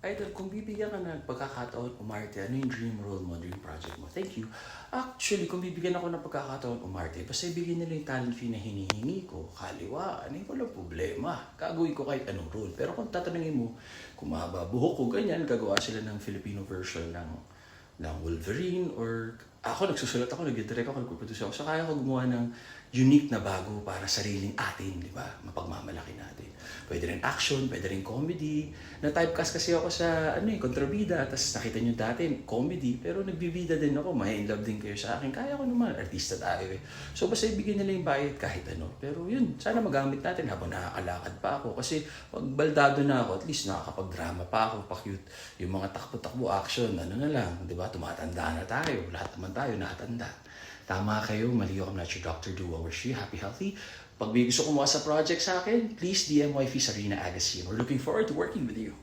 Idol, kung bibigyan ka ng pagkakataon umarte, ano yung dream role mo, dream project mo? Thank you. Actually, kung bibigyan ako ng pagkakataon umarte, basta ibigyan nila yung talent fee na hinihingi ko, kaliwa, ano yung walang problema. Gagawin ko kahit anong role. Pero kung tatanungin mo, kung mahaba buhok ko, ganyan, gagawa sila ng Filipino version ng ng Wolverine or ako nagsusulat ako, nag-direct ako, nagpo-produce ako. So kaya ko gumawa ng unique na bago para sariling atin, di ba? Mapagmamalaki natin. Pwede rin action, pwede rin comedy. Na-typecast kasi ako sa, ano eh, kontrabida. Tapos nakita nyo dati, comedy. Pero nagbibida din ako, may in love din kayo sa akin. Kaya ko naman, artista tayo eh. So basta ibigyan nila yung bayad kahit ano. Pero yun, sana magamit natin habang nakakalakad pa ako. Kasi pag baldado na ako, at least nakakapag-drama pa ako, pa-cute. Yung mga takbo-takbo action, ano na lang, di ba? Tumatanda na tayo. Lahat naman tayo nakatanda. Tama kayo, mali ako. I'm not your Dr. Do. I wish you happy, healthy. Pag may gusto kumuha sa project sa akin, please DM Wifey Sarina Agassiz. We're looking forward to working with you.